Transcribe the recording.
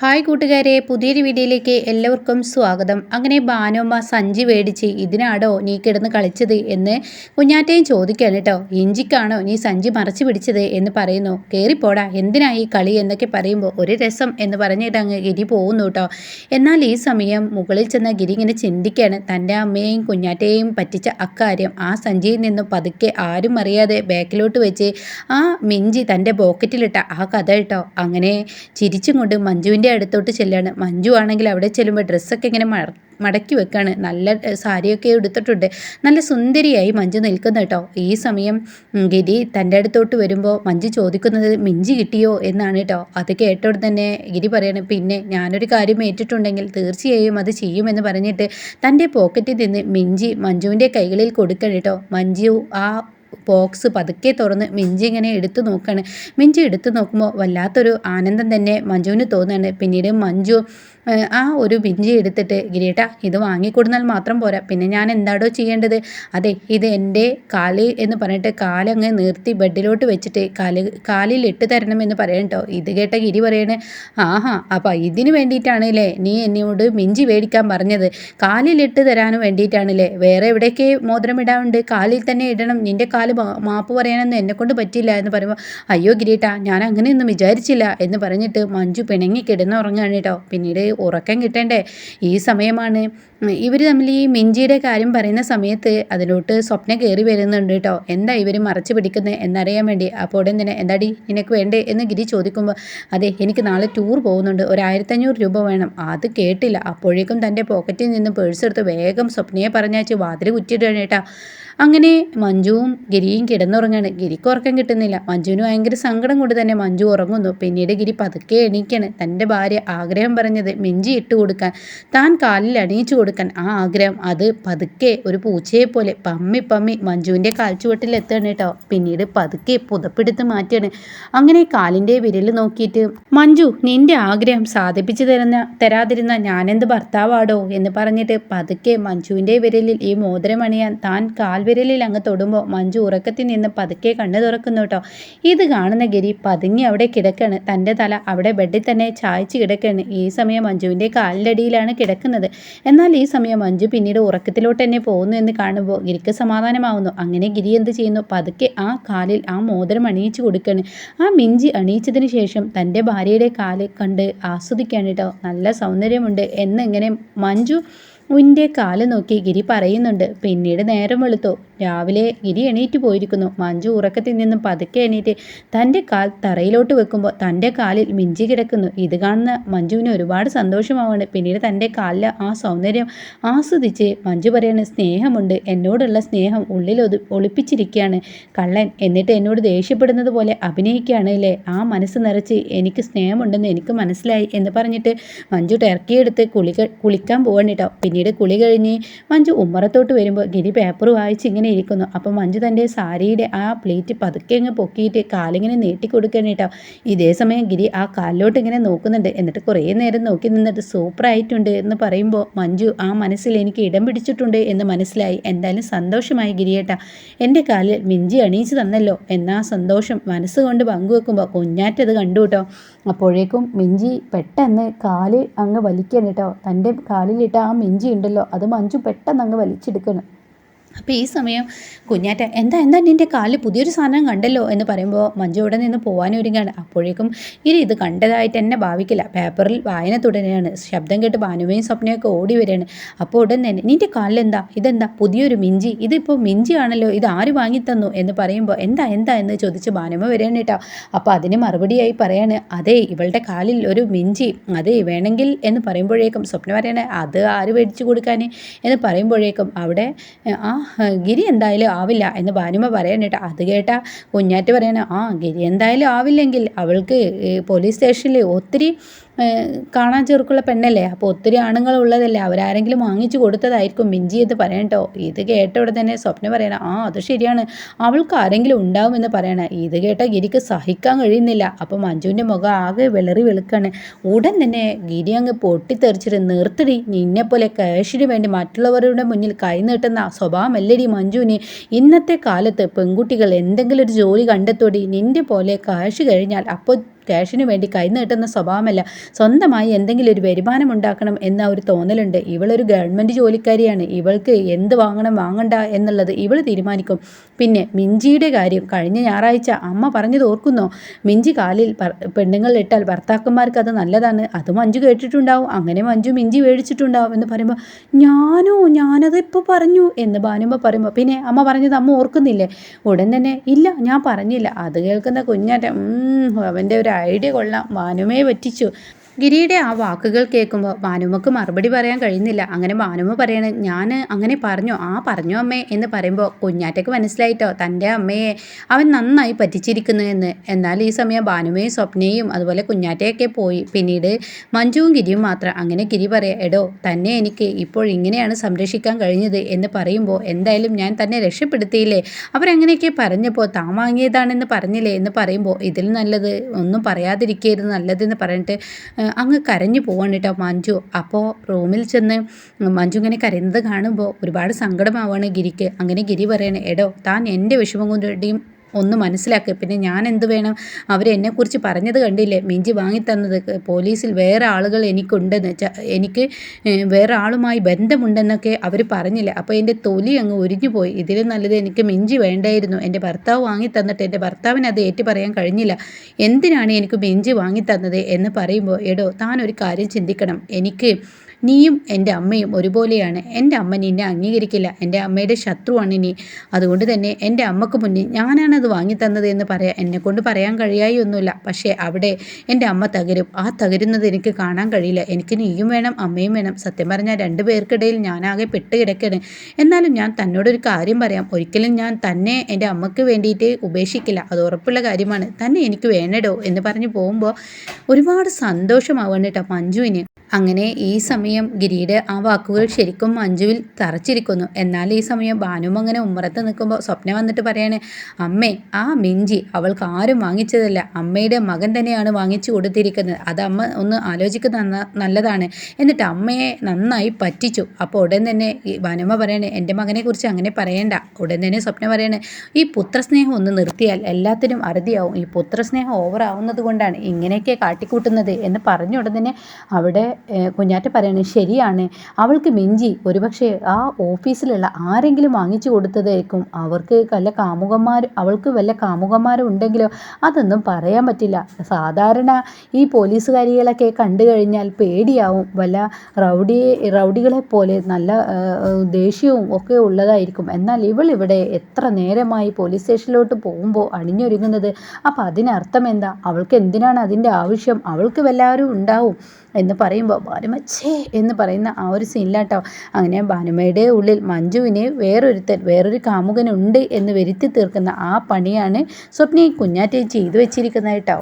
Hi കൂട്ടുകാരെ പുതിയൊരു വീഡിയോയിലേക്ക് എല്ലാവർക്കും സ്വാഗതം. അങ്ങനെ ബാനോമ്മ സഞ്ചി മേടിച്ച് ഇതിനാടോ നീ കിടന്ന് കളിച്ചത് എന്ന് കുഞ്ഞാറ്റയും ചോദിക്കുകയാണ് കേട്ടോ. ഇഞ്ചിക്കാണോ നീ സഞ്ചി മറച്ചു പിടിച്ചത് എന്ന് പറയുന്നു. കയറിപ്പോടാ എന്തിനാ ഈ കളി എന്നൊക്കെ പറയുമ്പോൾ ഒരു രസം എന്ന് പറഞ്ഞിട്ട് അങ്ങ് ഗിരി പോകുന്നു കേട്ടോ. എന്നാൽ ഈ സമയം മുകളിൽ ചെന്ന ഗിരി ഇങ്ങനെ ചിന്തിക്കുകയാണ്. തന്റെ അമ്മയെയും കുഞ്ഞാറ്റയെയും പറ്റിച്ച അക്കാര്യം ആ സഞ്ചിയിൽ നിന്നും പതുക്കെ ആരും അറിയാതെ ബാക്കിലോട്ട് വെച്ച് ആ മിഞ്ചി തന്റെ പോക്കറ്റിലിട്ട ആ കഥ കേട്ടോ. അങ്ങനെ ചിരിച്ചും കൊണ്ട് മഞ്ജുവിന്റെ അടുത്തോട്ട് ചെല്ലുകയാണ് മഞ്ജു ആണെങ്കിൽ അവിടെ ചെല്ലുമ്പോൾ ഡ്രസ്സൊക്കെ ഇങ്ങനെ മടക്കി വെക്കാണ്. നല്ല സാരിയൊക്കെ എടുത്തിട്ടുണ്ട് നല്ല സുന്ദരിയായി മഞ്ജു നിൽക്കുന്ന കേട്ടോ. ഈ സമയം ഗിരി തന്റെ അടുത്തോട്ട് വരുമ്പോൾ മഞ്ജു ചോദിക്കുന്നത് മിഞ്ചി കിട്ടിയോ എന്നാണ് കേട്ടോ. അത് കേട്ടോട് തന്നെ ഗിരി പറയണം പിന്നെ ഞാനൊരു കാര്യം ഏറ്റിട്ടുണ്ടെങ്കിൽ തീർച്ചയായും അത് ചെയ്യുമെന്ന് പറഞ്ഞിട്ട് തന്റെ പോക്കറ്റിൽ നിന്ന് മിഞ്ചി മഞ്ജുവിന്റെ കൈകളിൽ കൊടുക്കണം കേട്ടോ. മഞ്ജു ആ ബോക്സ് പതുക്കെ തുറന്ന് മിഞ്ചി ഇങ്ങനെ എടുത്തു നോക്കുകയാണ് മിഞ്ചി എടുത്തു നോക്കുമ്പോൾ വല്ലാത്തൊരു ആനന്ദം തന്നെ മഞ്ജുവിന് തോന്നുകയാണ് പിന്നീട് മഞ്ജു ആ ഒരു ബിഞ്ചി എടുത്തിട്ട് ഗിരീട്ട ഇത് വാങ്ങിക്കൊടുന്നാൽ മാത്രം പോരാ. പിന്നെ ഞാൻ എന്താടോ ചെയ്യേണ്ടത്? അതെ ഇത് എന്റെ കാൽ എന്ന് പറഞ്ഞിട്ട് കാലങ്ങ് നിർത്തി ബെഡിലോട്ട് വെച്ചിട്ട് കാൽ കാലിൽ ഇട്ട് തരണം എന്ന് പറയണം കേട്ടോ ഇത് കേട്ട ഗിരി പറയണേ ആഹാ അപ്പം ഇതിന് വേണ്ടിയിട്ടാണല്ലേ നീ എന്നോട് മിഞ്ചി മേടിക്കാൻ പറഞ്ഞത്? കാലിൽ ഇട്ട് തരാനും വേണ്ടിയിട്ടാണല്ലേ വേറെ എവിടെയൊക്കെ മോതിരം ഇടാറുണ്ട് കാലിൽ തന്നെ ഇടണം. നിന്റെ കാൽ മാപ്പ് പറയാനൊന്നും എന്നെക്കൊണ്ട് പറ്റില്ല എന്ന് പറയുമ്പോൾ അയ്യോ ഗിരീട്ട ഞാൻ അങ്ങനെയൊന്നും വിചാരിച്ചില്ല എന്ന് പറഞ്ഞിട്ട് മഞ്ജു പിണങ്ങി കിടന്നുറങ്ങുകയാണ് കേട്ടോ പിന്നീട് ഉറക്കം കിട്ടേണ്ടേ? ഈ സമയമാണ്. ഇവർ തമ്മിൽ ഈ മിഞ്ചിയുടെ കാര്യം പറയുന്ന സമയത്ത് അതിലോട്ട് സ്വപ്നം കയറി വരുന്നുണ്ട് കേട്ടോ എന്താ ഇവർ മറച്ചു പിടിക്കുന്നത് എന്നറിയാൻ വേണ്ടി? അപ്പോൾ ഉടൻ തന്നെ എന്താടി നിനക്ക് വേണ്ടേ? എന്ന് ഗിരി ചോദിക്കുമ്പോൾ അതെ എനിക്ക് നാളെ ടൂർ പോകുന്നുണ്ട്. ഒരു ആയിരത്തഞ്ഞൂറ് രൂപ വേണം. അത് കേട്ടില്ല. അപ്പോഴേക്കും തന്റെ പോക്കറ്റിൽ നിന്ന് പേഴ്സ് എടുത്ത് വേഗം സ്വപ്നയെ പറഞ്ഞാച്ച് വാതിൽ കുറ്റിയിട്ടാണ് കേട്ടോ അങ്ങനെ മഞ്ജുവും ഗിരിയും കിടന്നുറങ്ങാണ്. ഗിരിക്ക് ഉറക്കം കിട്ടുന്നില്ല. മഞ്ജുവിന് ഭയങ്കര സങ്കടം കൊണ്ട് തന്നെ മഞ്ജു ഉറങ്ങുന്നു. പിന്നീട് ഗിരി പതുക്കെ എണീക്കാണ്. തന്റെ ഭാര്യ ആഗ്രഹം പറഞ്ഞത് മിഞ്ചി ഇട്ട് കൊടുക്കാൻ. താൻ കാലിൽ അണിയിച്ചു കൊടുക്കാൻ. ആ ആഗ്രഹം അത് പതുക്കെ ഒരു പൂച്ചയെ പോലെ പമ്മി പമ്മി മഞ്ജുവിന്റെ കാൽച്ചുവട്ടിൽ എത്തുകയാണ് കേട്ടോ. പിന്നീട് പതുക്കെ പുതപ്പെടുത്ത് മാറ്റുകയാണ്. അങ്ങനെ കാലിന്റെ വിരൽ നോക്കിയിട്ട് മഞ്ജു നിന്റെ ആഗ്രഹം സാധിപ്പിച്ചു തരുന്ന തരാതിരുന്ന ഞാനെന്ത് ഭർത്താവാടോ? എന്ന് പറഞ്ഞിട്ട് പതുക്കെ മഞ്ജുവിന്റെ വിരലിൽ ഈ മോതിരം അണിയാൻ താൻ കാൽവിരലിൽ അങ്ങ് തൊടുമ്പോൾ മഞ്ജു ഉറക്കത്തിൽ നിന്ന് പതുക്കെ കണ്ണു തുറക്കുന്നു കേട്ടോ. ഇത് കാണുന്ന ഗിരി പതുങ്ങി അവിടെ കിടക്കാണ് തന്റെ തല അവിടെ ബെഡിൽ തന്നെ ചായച്ച് കിടക്കാണ് ഈ സമയം മഞ്ജുവിന്റെ കാലിന്റെ അടിയിലാണ് കിടക്കുന്നത്. എന്നാൽ ഈ സമയം മഞ്ജു പിന്നീട് ഉറക്കത്തിലോട്ട് തന്നെ പോകുന്നു എന്ന് കാണുമ്പോൾ ഗിരിക്ക് സമാധാനമാവുന്നു. അങ്ങനെ ഗിരി എന്ത് ചെയ്യുന്നു? പതുക്കെ ആ കാലിൽ ആ മോതിരം അണിയിച്ചു കൊടുക്കുകയാണ്. ആ മിഞ്ചി അണിയിച്ചതിന് ശേഷം തന്റെ ഭാര്യയുടെ കാൽ കണ്ട് ആസ്വദിക്കുകയാണ് കേട്ടോ. നല്ല സൗന്ദര്യമുണ്ട് എന്നിങ്ങനെ മഞ്ജു ഉന്റെ കാൽ നോക്കി ഗിരി പറയുന്നുണ്ട്. പിന്നീട് നേരം വെളുത്തു. രാവിലെ ഗിരി എണീറ്റ് പോയിരിക്കുന്നു. മഞ്ജു ഉറക്കത്തിൽ നിന്നും പതുക്കെ എണീറ്റ് തന്റെ കാൽ തറയിലോട്ട് വെക്കുമ്പോൾ തന്റെ കാലിൽ മിഞ്ചി കിടക്കുന്നു. ഇത് കാണുന്ന മഞ്ജുവിന് ഒരുപാട് സന്തോഷമാവാണ് പിന്നീട് തന്റെ കാലിലെ ആ സൗന്ദര്യം ആസ്വദിച്ച് മഞ്ജു പറയുന്ന സ്നേഹമുണ്ട്. എന്നോടുള്ള സ്നേഹം ഉള്ളിൽ ഒളിപ്പിച്ചിരിക്കുകയാണ്. കള്ളൻ എന്നിട്ട് എന്നോട് ദേഷ്യപ്പെടുന്നത് പോലെ അഭിനയിക്കുകയാണ് അല്ലേ ആ മനസ്സ് നിറച്ച് എനിക്ക് സ്നേഹമുണ്ടെന്ന് എനിക്ക് മനസ്സിലായി എന്ന് പറഞ്ഞിട്ട് മഞ്ജു ടെർക്കിയെടുത്ത് കുളി കുളിക്കാൻ പോകണം കേട്ടോ. പിന്നീട് കുളി കഴിഞ്ഞ് മഞ്ജു ഉമ്മറത്തോട്ട് വരുമ്പോൾ ഗിരി പേപ്പർ വായിച്ച് ഇങ്ങനെ ഇരിക്കുന്നു. അപ്പോൾ മഞ്ജു തന്റെ സാരിയുടെ ആ പ്ലേറ്റ് പതുക്കെ അങ്ങ് പൊക്കിയിട്ട് കാലിങ്ങനെ നീട്ടി കൊടുക്കണം കേട്ടോ. ഇതേ സമയം ഗിരി ആ കാലിലോട്ട് ഇങ്ങനെ നോക്കുന്നുണ്ട്. എന്നിട്ട് കുറേ നേരം നോക്കി നിന്നിട്ട് സൂപ്പറായിട്ടുണ്ട് എന്ന് പറയുമ്പോൾ മഞ്ജു ആ മനസ്സിൽ എനിക്ക് ഇടം പിടിച്ചിട്ടുണ്ട് എന്ന് മനസ്സിലായി. എന്തായാലും സന്തോഷമായി ഗിരിയേട്ട എന്റെ കാലിൽ മിഞ്ചി അണിയിച്ച് തന്നല്ലോ എന്നാ സന്തോഷം മനസ്സുകൊണ്ട് പങ്കുവെക്കുമ്പോൾ കുഞ്ഞാറ്റത് കണ്ടു കേട്ടോ. അപ്പോഴേക്കും മിഞ്ചി പെട്ടെന്ന് കാൽ അങ്ങ് വലിക്കണം കേട്ടോ. തന്റെ കാലിലിട്ട ആ മിഞ്ചി ഉണ്ടല്ലോ അത് മഞ്ജു പെട്ടെന്ന് അങ്ങ് വലിച്ചെടുക്കണം അപ്പോൾ ഈ സമയം കുഞ്ഞാറ്റ എന്താ എന്താ നിന്റെ കാലിൽ പുതിയൊരു സാധനം കണ്ടല്ലോ? എന്ന് പറയുമ്പോൾ മഞ്ജു ഇവിടെ നിന്ന് പോകാനൊരുങ്ങാണ് അപ്പോഴേക്കും ഇനി ഇത് കണ്ടതായിട്ട് എന്നെ ഭാവിക്കില്ല. പേപ്പറിൽ വായന തുടരുകയാണ്. ശബ്ദം കേട്ട് ഭാനുവയും സ്വപ്നയൊക്കെ ഓടി വരികയാണ്. അപ്പോൾ ഉടൻ തന്നെ നിന്റെ കാലിലെന്താ ഇതെന്താ? പുതിയൊരു മിഞ്ചി? ഇതിപ്പോൾ മിഞ്ചി ആണല്ലോ. ഇത് ആര് വാങ്ങിത്തന്നു എന്ന് പറയുമ്പോൾ എന്താ എന്താ? എന്ന് ചോദിച്ച് ഭാനുമ വരികയാണ് കേട്ടോ. അപ്പോൾ അതിന് മറുപടിയായി പറയാണ് അതെ ഇവളുടെ കാലിൽ ഒരു മിഞ്ചി. അതെ വേണമെങ്കിൽ എന്ന് പറയുമ്പോഴേക്കും സ്വപ്നം പറയണേ അത് ആര് മേടിച്ചു കൊടുക്കാൻ എന്ന് പറയുമ്പോഴേക്കും അവിടെ ആ ഗിരി എന്തായാലും ആവില്ല എന്ന് ഭാനുമ പറയാൻ കേട്ടോ. അത് കേട്ടാ കുഞ്ഞാറ്റ് പറയണ ആ ഗിരി എന്തായാലും ആവില്ലെങ്കിൽ അവൾക്ക് പോലീസ് സ്റ്റേഷനിൽ ഒത്തിരി കാണാൻ ചെറുക്കുള്ള പെണ്ണല്ലേ? അപ്പോൾ ഒത്തിരി ആണുങ്ങൾ ഉള്ളതല്ലേ അവരാരെങ്കിലും വാങ്ങിച്ചു കൊടുത്തതായിരിക്കും മിഞ്ചി എന്ന് പറയണ്ടോ ഇത് കേട്ട ഉടനെ തന്നെ സ്വപ്നം പറയണം ആ അത് ശരിയാണ്. അവൾക്ക് ആരെങ്കിലും ഉണ്ടാവുമെന്ന് പറയണ. ഇത് കേട്ട ഗിരിക്ക് സഹിക്കാൻ കഴിയുന്നില്ല. അപ്പോൾ മഞ്ജുവിന്റെ മുഖം ആകെ വിളറി വെളുക്കാണ്. ഉടൻ തന്നെ ഗിരി അങ്ങ് പൊട്ടിത്തെറിച്ചിട്ട് നിർത്തടി. നിന്നെപ്പോലെ കാശിന് വേണ്ടി മറ്റുള്ളവരുടെ മുന്നിൽ കൈനീട്ടുന്ന സ്വഭാവമല്ലടി മഞ്ജുവിന്? ഇന്നത്തെ കാലത്ത് പെൺകുട്ടികൾ എന്തെങ്കിലും ഒരു ജോലി കണ്ടെത്തോടി. നിന്റെ പോലെ കാശ് കഴിഞ്ഞാൽ അപ്പോൾ ക്യാഷിന് വേണ്ടി കൈനീട്ടുന്ന സ്വഭാവമല്ല. സ്വന്തമായി എന്തെങ്കിലും ഒരു വരുമാനം ഉണ്ടാക്കണം എന്ന ഒരു തോന്നലുണ്ട്. ഇവളൊരു ഗവൺമെന്റ് ജോലിക്കാരിയാണ്. ഇവൾക്ക് എന്ത് വാങ്ങണം വാങ്ങണ്ട എന്നുള്ളത് ഇവൾ തീരുമാനിക്കും. പിന്നെ മിഞ്ചിയുടെ കാര്യം. കഴിഞ്ഞ ഞായറാഴ്ച അമ്മ പറഞ്ഞത് ഓർക്കുന്നോ? മിഞ്ചി കാലിൽ പെണ്ണുങ്ങൾ ഇട്ടാൽ ഭർത്താക്കന്മാർക്ക് അത് നല്ലതാണ്. അത് മഞ്ജു കേട്ടിട്ടുണ്ടാവും. അങ്ങനെ മഞ്ജു മിഞ്ചി മേടിച്ചിട്ടുണ്ടാവും എന്ന് പറയുമ്പോൾ ഞാനോ? ഞാനത് ഇപ്പോൾ പറഞ്ഞു എന്ന് ഭാനുമ്മ പറയുമ്പോൾ പിന്നെ അമ്മ പറഞ്ഞത് അമ്മ ഓർക്കുന്നില്ലേ? ഉടൻ തന്നെ ഇല്ല ഞാൻ പറഞ്ഞില്ല. അത് കേൾക്കുന്ന കുഞ്ഞാറ്റം അവന്റെ ഒരു ഐഡിയ കൊള്ളാം. വാനുമേ പറ്റിച്ചു. ഗിരിയുടെ ആ വാക്കുകൾ കേൾക്കുമ്പോൾ ഭാനുമക്ക് മറുപടി പറയാൻ കഴിയുന്നില്ല. അങ്ങനെ ഭാനുമ പറയണ ഞാൻ അങ്ങനെ പറഞ്ഞോ? ആ പറഞ്ഞോ അമ്മേ എന്ന് പറയുമ്പോൾ കുഞ്ഞാറ്റയ്ക്ക് മനസ്സിലായിട്ടോ? തന്റെ അമ്മയെ അവൻ നന്നായി പറ്റിച്ചിരിക്കുന്നു എന്ന്. എന്നാൽ ഈ സമയം ഭാനുമയും സ്വപ്നയും അതുപോലെ കുഞ്ഞാറ്റയൊക്കെ പോയി. പിന്നീട് മഞ്ജുവും ഗിരിയും മാത്രം. അങ്ങനെ ഗിരി പറയാം എടോ തന്നെ എനിക്ക് ഇപ്പോൾ ഇങ്ങനെയാണ് സംരക്ഷിക്കാൻ കഴിഞ്ഞത് എന്ന് പറയുമ്പോൾ എന്തായാലും ഞാൻ തന്നെ രക്ഷപ്പെടുത്തിയില്ലേ? അവരങ്ങനെയൊക്കെ പറഞ്ഞപ്പോൾ താൻ വാങ്ങിയതാണെന്ന് പറഞ്ഞില്ലേ? എന്ന് പറയുമ്പോൾ ഇതിൽ നല്ലത് ഒന്നും പറയാതിരിക്കരുത് നല്ലതെന്ന് പറഞ്ഞിട്ട് അങ്ങ് കരഞ്ഞു പോവാണ് കേട്ടോ മഞ്ജു. അപ്പോൾ റൂമിൽ ചെന്ന് മഞ്ജു ഇങ്ങനെ കരയുന്നത് കാണുമ്പോൾ ഒരുപാട് സങ്കടമാവാണ് ഗിരിക്ക്. അങ്ങനെ ഗിരി പറയണേ എടോ താൻ എന്റെ വിഷമം കൊണ്ടും ഒന്ന് മനസ്സിലാക്കുക. പിന്നെ ഞാൻ എന്ത് വേണം? അവരെന്നെക്കുറിച്ച് പറഞ്ഞത് കണ്ടില്ലേ? മിഞ്ചി വാങ്ങിത്തന്നത് പോലീസിൽ വേറെ ആളുകൾ എനിക്കുണ്ടെന്ന് എനിക്ക് വേറെ ആളുമായി ബന്ധമുണ്ടെന്നൊക്കെ അവർ പറഞ്ഞില്ല? അപ്പോൾ എന്റെ തൊലി അങ്ങ് ഒരിഞ്ഞു പോയി ഇതിലും നല്ലത് എനിക്ക് മിഞ്ചി വേണ്ടായിരുന്നു. എന്റെ ഭർത്താവ് വാങ്ങിത്തന്നിട്ട് എന്റെ ഭർത്താവിന് അത് ഏറ്റു പറയാൻ കഴിഞ്ഞില്ല. എന്തിനാണ് എനിക്ക് മിഞ്ചി വാങ്ങിത്തന്നത് എന്ന് പറയുമ്പോൾ എടോ താൻ ഒരു കാര്യം ചിന്തിക്കണം. എനിക്ക് നീയും എന്റെ അമ്മയും ഒരുപോലെയാണ്. എന്റെ അമ്മ നിന്നെ അംഗീകരിക്കില്ല. എന്റെ അമ്മയുടെ ശത്രുവാണ് നീ. അതുകൊണ്ട് തന്നെ എന്റെ അമ്മയ്ക്ക് മുന്നിൽ ഞാനാണത് വാങ്ങിത്തന്നത് എന്ന് പറയാം എന്നെക്കൊണ്ട് പറയാൻ കഴിയായി ഒന്നുമില്ല പക്ഷേ അവിടെ എന്റെ അമ്മ തകരും. ആ തകരുന്നത് എനിക്ക് കാണാൻ കഴിയില്ല. എനിക്ക് നീയും വേണം അമ്മയും വേണം. സത്യം പറഞ്ഞാൽ രണ്ടു പേർക്കിടയിൽ ഞാനാകെ പെട്ട് കിടക്കണ് എന്നാലും ഞാൻ തന്നോടൊരു കാര്യം പറയാം. ഒരിക്കലും ഞാൻ തന്നെ എന്റെ അമ്മയ്ക്ക് വേണ്ടിയിട്ട് ഉപേക്ഷിക്കില്ല. അത് ഉറപ്പുള്ള കാര്യമാണ്. തന്നെ എനിക്ക് വേണടോ എന്ന് പറഞ്ഞു പോകുമ്പോൾ ഒരുപാട് സന്തോഷമാവാണ് കേട്ടോ മഞ്ജുവിന്. അങ്ങനെ ഈ സമയം ഗിരിയുടെ ആ വാക്കുകൾ ശരിക്കും മഞ്ജുവിൽ തറച്ചിരിക്കുന്നു. എന്നാൽ ഈ സമയം ഭാനും അങ്ങനെ ഉമ്മറത്ത് നിൽക്കുമ്പോൾ സ്വപ്നം വന്നിട്ട് പറയാണ് അമ്മേ ആ മിഞ്ചി അവൾക്ക് ആരും വാങ്ങിച്ചതല്ല. അമ്മയുടെ മകൻ തന്നെയാണ് വാങ്ങിച്ചു കൊടുത്തിരിക്കുന്നത്. അത് അമ്മ ഒന്ന് ആലോചിക്കുന്ന നല്ലതാണ്. എന്നിട്ട് അമ്മയെ നന്നായി പറ്റിച്ചു. അപ്പോൾ ഉടൻ തന്നെ ഈ ഭാനുമ്മ പറയണേ എന്റെ മകനെക്കുറിച്ച് അങ്ങനെ പറയണ്ട. ഉടൻ തന്നെ സ്വപ്നം പറയണേ ഈ പുത്രസ്നേഹം ഒന്ന് നിർത്തിയാൽ എല്ലാത്തിനും അറുതിയാവും. ഈ പുത്രസ്നേഹം ഓവറാവുന്നത് കൊണ്ടാണ് ഇങ്ങനെയൊക്കെ കാട്ടിക്കൂട്ടുന്നത്. എന്ന് പറഞ്ഞ ഉടൻ തന്നെ അവിടെ കുഞ്ഞാറ്റ പറയണേ ശരിയാണ്. അവൾക്ക് മിഞ്ചി. ഒരുപക്ഷെ ആ ഓഫീസിലുള്ള ആരെങ്കിലും വാങ്ങിച്ചു കൊടുത്തതായിരിക്കും. അവർക്ക് വല്ല കാമുകന്മാർ അവൾക്ക് വല്ല കാമുകന്മാരും ഉണ്ടെങ്കിലോ അതൊന്നും പറയാൻ പറ്റില്ല. സാധാരണ ഈ പോലീസുകാരികളൊക്കെ കണ്ടു കഴിഞ്ഞാൽ പേടിയാവും. വല്ല റൗഡി റൗഡികളെ പോലെ നല്ല ദേഷ്യവും ഒക്കെ ഉള്ളതായിരിക്കും. എന്നാൽ ഇവൾ ഇവിടെ എത്ര നേരമായി പോലീസ് സ്റ്റേഷനിലോട്ട് പോകുമ്പോൾ അണിഞ്ഞൊരുങ്ങുന്നത്? അപ്പോൾ അതിനർത്ഥം എന്താ? അവൾക്ക് എന്തിനാണ് അതിന്റെ ആവശ്യം? അവൾക്ക് വല്ലവരും ഉണ്ടാവും. എന്ന് പറയുമ്പോൾ ഭാനുമ ഭാനുമച്ചേ എന്ന് പറയുന്ന ആ ഒരു സീനിലാട്ടോ. അങ്ങനെ ഭാനുമയുടെ ഉള്ളിൽ മഞ്ജുവിനെ വേറൊരുത്തൻ വേറൊരു കാമുകനുണ്ട് എന്ന് വരുത്തി തീർക്കുന്ന ആ പണിയാണ് സ്വപ്നയും കുഞ്ഞാറ്റയും ചെയ്തു വെച്ചിരിക്കുന്നത് കേട്ടോ